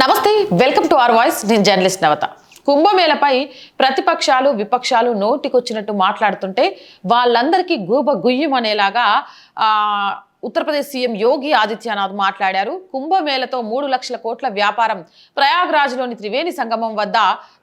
నమస్తే welcome to our voice. నేను journalist Navata. కుంభమేళపై ప్రతిపక్షాలు విపక్షాలు నోటికొచ్చినట్టు మాట్లాడుతుంటే వాళ్ళందరికీ గూబ గుయ్యం అనేలాగా ఉత్తరప్రదేశ్ సీఎం యోగి ఆదిత్యనాథ్ మాట్లాడారు. కుంభమేళతో మూడు లక్షల కోట్ల వ్యాపారం ప్రయాగ్రాజ్లోని త్రివేణి సంగమం వద్ద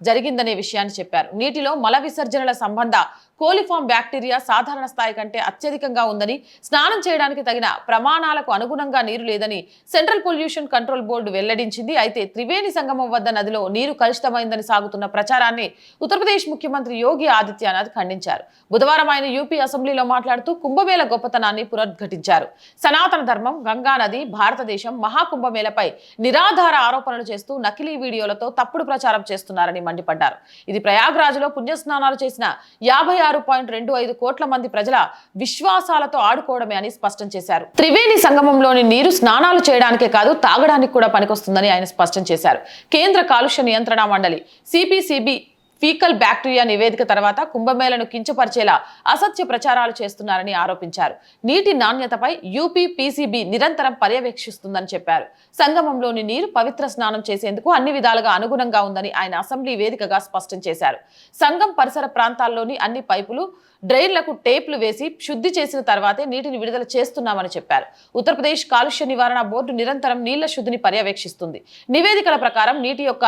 జరిగిందనే విషయాన్ని చెప్పారు. నీటిలో మల విసర్జనల సంబంధ కోలిఫామ్ బ్యాక్టీరియా సాధారణ స్థాయి కంటే అత్యధికంగా ఉందని స్నానం చేయడానికి తగిన ప్రమాణాలకు అనుగుణంగా నీరు లేదని సెంట్రల్ పొల్యూషన్ కంట్రోల్ బోర్డు వెల్లడించింది. అయితే త్రివేణి సంగమం వద్ద నదిలో నీరు కలుషితమైందని సాగుతున్న ప్రచారాన్ని ఉత్తరప్రదేశ్ ముఖ్యమంత్రి యోగి ఆదిత్యనాథ్ ఖండించారు. బుధవారం ఆయన యూపీ అసెంబ్లీలో మాట్లాడుతూ కుంభమేళ గొప్పతనాన్ని పునరుద్ఘాటించారు సనాతన ధర్మం గంగా నది భారతదేశం మహాకుంభమేళపై నిరాధార ఆరోపణలు చేస్తూ నకిలీ వీడియోలతో తప్పుడు ప్రచారం చేస్తున్నారని మండిపడ్డారు. ఇది ప్రయాగ్రాజ్లో పుణ్యస్నానాలు చేసిన యాభై ఆరు పాయింట్ రెండు ఐదు కోట్ల మంది ప్రజల విశ్వాసాలతో ఆడుకోవడమే అని స్పష్టం చేశారు. త్రివేణి సంగమంలోని నీరు స్నానాలు చేయడానికే కాదు తాగడానికి కూడా పనికొస్తుందని ఆయన స్పష్టం చేశారు. కేంద్ర కాలుష్య నియంత్రణ మండలి సిపిసిబి ఫీకల్ బ్యాక్టీరియా నివేదిక తర్వాత కుంభమేళను కించపరిచేలా అసత్య ప్రచారాలు చేస్తున్నారని ఆరోపించారు. నీటి నాణ్యతపై యూపీ పీసీబీ నిరంతరం పర్యవేక్షిస్తుందని చెప్పారు. సంగమంలోని నీరు పవిత్ర స్నానం చేసేందుకు అన్ని విధాలుగా అనుగుణంగా ఉందని ఆయన అసెంబ్లీ వేదికగా స్పష్టం చేశారు. సంగం పరిసర ప్రాంతాల్లోని అన్ని పైపులు డ్రైన్లకు టేప్లు వేసి శుద్ధి చేసిన తర్వాతే నీటిని విడుదల చేస్తున్నామని చెప్పారు. ఉత్తరప్రదేశ్ కాలుష్య నివారణ బోర్డు నిరంతరం నీళ్ళ శుద్ధిని పర్యవేక్షిస్తుంది. నివేదికల ప్రకారం నీటి యొక్క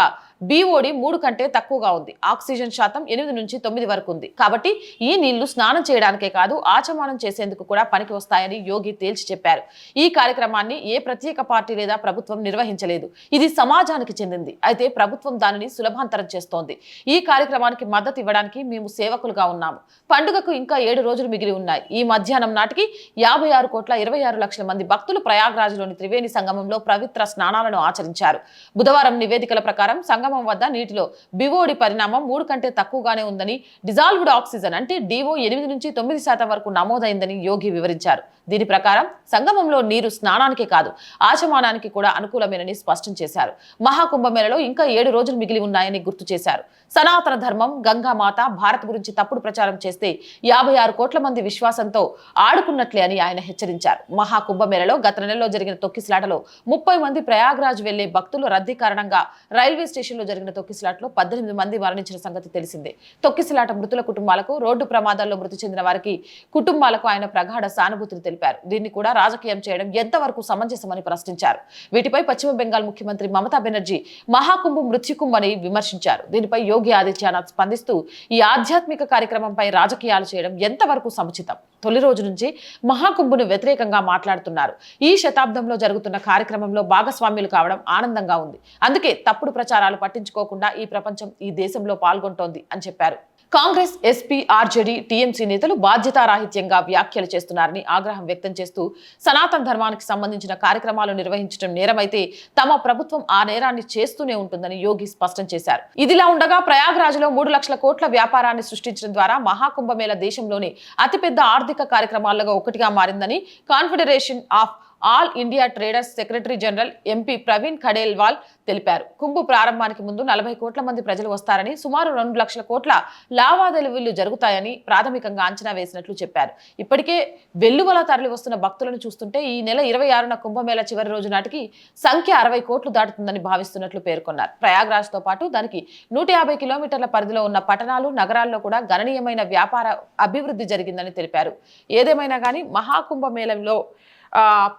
బీఓడి మూడు కంటే తక్కువగా ఉంది. ఆక్సిజన్ శాతం ఎనిమిది నుంచి తొమ్మిది వరకు ఉంది. కాబట్టి ఈ నీళ్ళు స్నానం చేయడానికే కాదు ఆచమానం చేసేందుకు కూడా పనికి వస్తాయని యోగి తేల్చి చెప్పారు. ఈ కార్యక్రమాన్ని ఏ ప్రత్యేక పార్టీ లేదా ప్రభుత్వం నిర్వహించలేదు. ఇది సమాజానికి చెందింది. అయితే ప్రభుత్వం దానిని సులభాంతరం చేస్తోంది. ఈ కార్యక్రమానికి మద్దతు ఇవ్వడానికి మేము సేవకులుగా ఉన్నాము. పండుగ పండుగకు ఇంకా ఏడు రోజులు మిగిలి ఉన్నాయి. ఈ మధ్యాహ్నం నాటికి యాభై ఆరు కోట్ల ఇరవై ఆరు లక్షల మంది భక్తులు ప్రయాగ్రాజ్లోని త్రివేణి సంగమంలో పవిత్ర స్నానాలను ఆచరించారు. బుధవారం నివేదికల ప్రకారం సంగమం వద్ద నీటిలో బివోడి పరిణామం మూడు కంటే తక్కువగానే ఉందని డిజాల్వ్డ్ ఆక్సిజన్ అంటే డివో ఎనిమిది నుంచి తొమ్మిది శాతం వరకు నమోదైందని యోగి వివరించారు. దీని ప్రకారం సంగమంలో నీరు స్నానానికి కాదు ఆచమానానికి కూడా అనుకూలమేనని స్పష్టం చేశారు. మహాకుంభమేళలో ఇంకా ఏడు రోజులు మిగిలి ఉన్నాయని గుర్తు చేశారు. సనాతన ధర్మం గంగామాత భారత్ గురించి తప్పుడు ప్రచారం చేస్తే యాభై ఆరు కోట్ల మంది విశ్వాసంతో ఆడుకున్నట్లే అని ఆయన హెచ్చరించారు. మహాకుంభమేళలో గత నెలలో జరిగిన తొక్కిసలాటలో ముప్పై మంది ప్రయాగ్రాజ్ వెళ్ళే భక్తులు రద్దీ కారణంగా రైల్వే స్టేషన్లో జరిగిన తొక్కిసలాటలో పద్దెనిమిది మంది మరణించిన సంగతి తెలిసిందే. తొక్కిసలాట మృతుల కుటుంబాలకు రోడ్డు ప్రమాదాల్లో మృతి చెందిన వారికి కుటుంబాలకు ఆయన ప్రగాఢ సానుభూతిని తెలిపారు. దీన్ని కూడా రాజకీయం చేయడం ఎంతవరకు సమంజసమని ప్రశ్నించారు. వీటిపై పశ్చిమ బెంగాల్ ముఖ్యమంత్రి మమతా బెనర్జీ మహాకుంభ మృత్యుకుంభని విమర్శించారు. దీనిపై యోగి ఆదిత్యనాథ్ స్పందిస్తూ ఈ ఆధ్యాత్మిక కార్యక్రమంపై రాజకీయాలు చేయడం ఎంతవరకు సముచితం? తొలి రోజు నుంచి మహాకుంభును వ్యతిరేకంగా మాట్లాడుతున్నారు. ఈ శతాబ్దంలో జరుగుతున్న కార్యక్రమంలో భాగస్వామ్యులు కావడం ఆనందంగా ఉంది. అందుకే తప్పుడు ప్రచారాలు పట్టించుకోకుండా ఈ ప్రపంచం ఈ దేశంలో పాల్గొంటోంది అని చెప్పారు. కాంగ్రెస్ ఎస్పీ ఆర్జేడీ టీఎంసీ నేతలు బాధ్యతారాహిత్యంగా వ్యాఖ్యలు చేస్తున్నారని ఆగ్రహం వ్యక్తం చేస్తూ సనాతన ధర్మానికి సంబంధించిన కార్యక్రమాలు నిర్వహించడం నేరమైతే తమ ప్రభుత్వం ఆ నేరాన్ని చేస్తూనే ఉంటుందని యోగి స్పష్టం చేశారు. ఇదిలా ఉండగా ప్రయాగ్రాజ్లో మూడు లక్షల కోట్ల వ్యాపారాన్ని సృష్టించడం ద్వారా మహాకుంభమేళ దేశంలోని అతిపెద్ద ఆర్థిక కార్యక్రమాల్లో ఒకటిగా మారిందని confederation of all India traders secretary general MP Praveen Khandelwal తెలిపారు. కుంభు ప్రారంభానికి ముందు నలభై కోట్ల మంది ప్రజలు వస్తారని సుమారు రెండు లక్షల కోట్ల లావాదేవీలు జరుగుతాయని ప్రాథమికంగా అంచనా వేసినట్లు చెప్పారు. ఇప్పటికే వెల్లువల తరలి వస్తున్న భక్తులను చూస్తుంటే ఈ నెల ఇరవై ఆరున కుంభమేళ చివరి రోజు నాటికి సంఖ్య అరవై కోట్లు దాటుతుందని భావిస్తున్నట్లు పేర్కొన్నారు. ప్రయాగ్రాజ్తో పాటు దానికి నూట యాభై కిలోమీటర్ల పరిధిలో ఉన్న పట్టణాలు నగరాల్లో కూడా గణనీయమైన వ్యాపార అభివృద్ధి జరిగిందని తెలిపారు. ఏదేమైనా కానీ మహాకుంభమేళంలో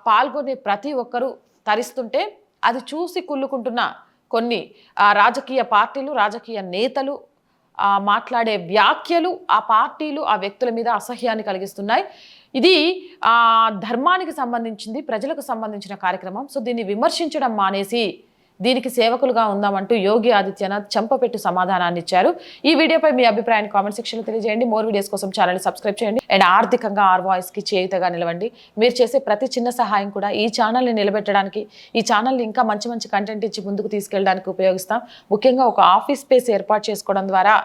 పాల్గొనే ప్రతి ఒక్కరూ తరిస్తుంటే అది చూసి కుళ్ళుకుంటున్న కొన్ని రాజకీయ పార్టీలు రాజకీయ నేతలు మాట్లాడే వ్యాఖ్యలు ఆ పార్టీలు ఆ వ్యక్తుల మీద అసహ్యాన్ని కలిగిస్తున్నాయి. ఇది ధర్మానికి సంబంధించింది ప్రజలకు సంబంధించిన కార్యక్రమం. సో దీన్ని విమర్శించడం మానేసి దీనికి సేవకులుగా ఉందామంటూ యోగి ఆదిత్యనాథ్ చంపపెట్టు సమాధానాన్ని ఇచ్చారు. ఈ వీడియోపై మీ అభిప్రాయాన్ని కామెంట్ సెక్షన్లో తెలియజేయండి. మోర్ వీడియోస్ కోసం ఛానల్ సబ్స్క్రైబ్ చేయండి. అండ్ ఆర్థికంగా ఆర్ వాయిస్కి చేయుతగా నిలవండి. మీరు చేసే ప్రతి చిన్న సహాయం కూడా ఈ ఛానల్ని నిలబెట్టడానికి ఈ ఛానల్ని ఇంకా మంచి మంచి కంటెంట్ ఇచ్చి ముందుకు తీసుకెళ్ళడానికి ఉపయోగిస్తాం. ముఖ్యంగా ఒక ఆఫీస్ స్పేస్ ఏర్పాటు చేసుకోవడం ద్వారా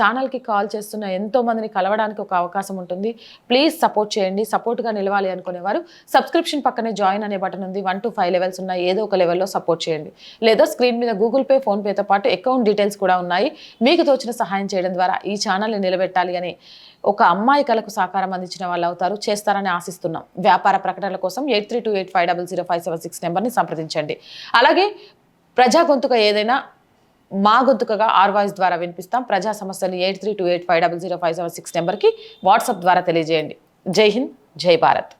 ఛానల్కి కాల్ చేస్తున్న ఎంతో మందిని కలవడానికి ఒక అవకాశం ఉంటుంది. ప్లీజ్ సపోర్ట్ చేయండి. సపోర్ట్గా నిలవాలి అనుకునేవారు. సబ్స్క్రిప్షన్ పక్కనే జాయిన్ అనే బటన్ ఉంది. వన్ టు ఫైవ్ లెవెల్స్ ఉన్నాయి. ఏదో ఒక లెవెల్లో సపోర్ట్ చేయండి. లేదా స్క్రీన్ మీద గూగుల్ పే ఫోన్పేతో పాటు అకౌంట్ డీటెయిల్స్ కూడా ఉన్నాయి. మీకు తోచిన సహాయం చేయడం ద్వారా ఈ ఛానల్ని నిలబెట్టాలి అని ఒక అమ్మాయి కళకు సహకారం అందించిన వాళ్ళు అవుతారు. చేస్తారని ఆశిస్తున్నాం. వ్యాపార ప్రకటనల కోసం eight three two eight five double zero five seven six నెంబర్ని సంప్రదించండి. అలాగే ప్రజా గొంతుక ఏదైనా మా గొంతుకగా ఆర్ వాయిస్ ద్వారా వినిపిస్తాం. ప్రజా సమస్యలు eight three two eight five double zero five seven six నెంబర్కి వాట్సాప్ ద్వారా తెలియజేయండి. జై హింద్ జై భారత్.